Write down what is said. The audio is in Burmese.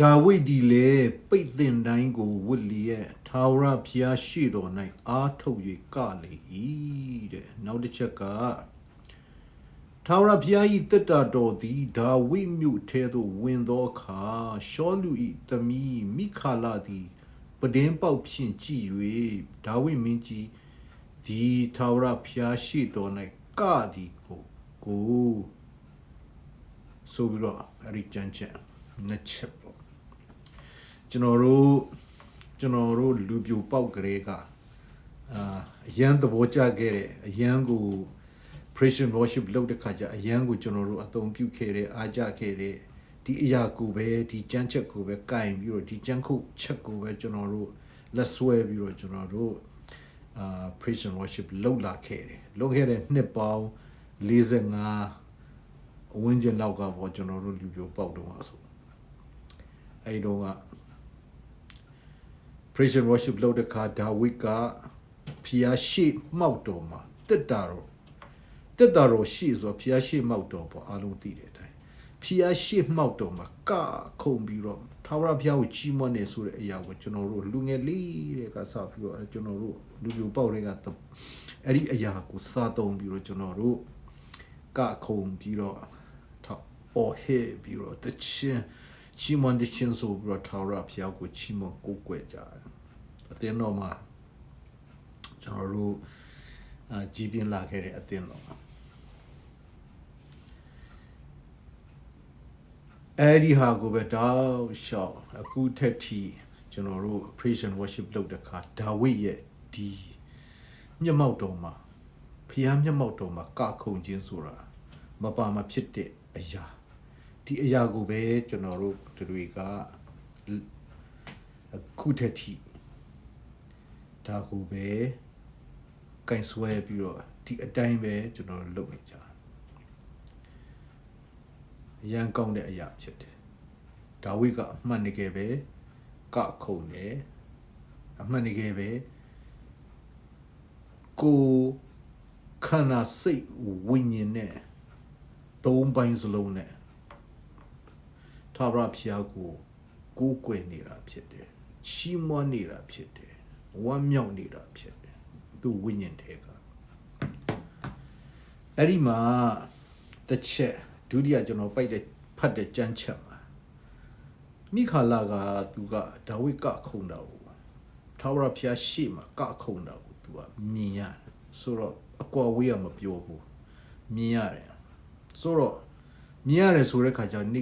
ဒါဝိဒ်ဒီလေပိတ်တင်တိုင်းကိုဝတ်လျက်ထာဝရဘုရားရှေ့တော်၌အားထုတ်၍ကလေ၏တဲ့နောက်တစ်ချက်ကထာဝရဘုရား၏တက်တာတော်သည်ဒါဝိဒ်မြို့ထဲသို့ဝင်သောအခါရှောလူ၏သမီးမိခါလာသည်ပဒင်းပေါက်ဖြင့်ကြည်၍ဒါဝိဒ်မင်းကြီးဒီထာဝရဘုရားရှေ့တော်၌ကသည်ကိုကိုဆိုပြီးတော့အဲ့ဒီကြမ်းချက်နှစ်ချက်ပေါ့ ကျွန်တော်တို့ကျွန်တော်တို့လူပြိုပေါက်ကလေးကအာအရန်သဘောကျခဲ့တယ်အရန်ကို praise and worship လုပ်တဲ့ခါကျအရန်ကိုကျွန်တော်တို့အသုံးပြုခဲ့တယ်အားကြခဲ့တယ်ဒီအရာကိုပဲဒီကြမ်းချက်ကိုပဲကင်ပြီးတော့ဒီကြမ်းခုချက်ကိုပဲကျွန်တော်တို့လက်ဆွဲပြီးတော့ကျွန်တော်တို့အာ praise and worship လုပ်လာခဲ့တယ်လုပ်ခဲ့တဲ့နှစ်ပေါင်း45ဝင်းကျင်လောက်ကပေါ့ကျွန်တော်တို့လူပြိုပေါက်တော့မှာဆိုအဲ့တော့က praise and worship လုပ်တဲ့ခါဒါဝိဒ်ကဖျားရှိမှောက်တော်မှာတက်တာတော့တက်တာတော့ရှိဆိုဖျားရှိမှောက်တော်ပေါ့အားလုံးသိတဲ့အတိုင်းဖျားရှိမှောက်တော်မှာကခုံပြီးတော့ထာဝရဘုရားကိုချီးမွမ်းနေဆိုတဲ့အရာကိုကျွန်တော်တို့လူငယ်လေးတွေကစပြီးတော့ကျွန်တော်တို့လူပြိုပေါက်တွေကအဲ့ဒီအရာကိုစားသုံးပြီးတော့ကျွန်တော်တို့ကခုံပြီးတော့ထောက်အော်ဟဲပြီးတော့တချင်း ချီမွန်တချင်းဆိုပြီးတော့ထာဝရဘုရားကိုချီမွန်ကိုးကွယ်ကြတယ်အတင်းတော်မှာကျွန်တော်တို့အာကြီးပြင်းလာခဲ့တဲ့အတင်းတော်မှာအဲ့ဒီဟာကိုပဲတောက်လျှောက်အခုထက်ထိကျွန်တော်တို့ praise and worship လုပ်တဲ့အခါဒါဝိဒ်ရဲ့ဒီမျက်မှောက်တော်မှာဖျားမျက်မှောက်တော်မှာကခုန်ခြင်းဆိုတာမပါမဖြစ်တဲ့အရာ ဒီအရာကိုပဲကျွန်တော်တို့တွေကအခုထက်ထိဒါကိုပဲကင်ဆွဲပြီးတော့ဒီအတိုင်းပဲကျွန်တော်တို့လုပ်နေကြတယ်အရန်ကောင်းတဲ့အရာဖြစ်တယ်ဒါဝိဒ်ကအမှန်တကယ်ပဲကခုန်တယ်အမှန်တကယ်ပဲကိုခန္ဓာစိတ်ဝိညာဉ်နဲ့သုံးပိုင်းစလုံးနဲ့ သာဝရဖျားကိုကိုးကွယ်နေတာဖြစ်တယ်။ချီးမွမ်းနေတာဖြစ်တယ်။ဝမ်းမြောက်နေတာဖြစ်တယ်။သူဝိညာဉ်ထဲကအဲ့ဒီမှာတစ်ချက်ဒုတိယကျွန်တော်ပိုက်တဲ့ဖတ်တဲ့ကြမ်းချက်မှာမိခါလာကသူကဒါဝိဒ်ကခုံတာကိုသာဝရဖျားရှေ့မှာကခုံတာကိုသူကမြင်ရတယ်ဆိုတော့အကွာဝေးကမပြောဘူးမြင်ရတယ်ဆိုတော့မြင်ရတယ်ဆိုတဲ့ခါကျတော့နိ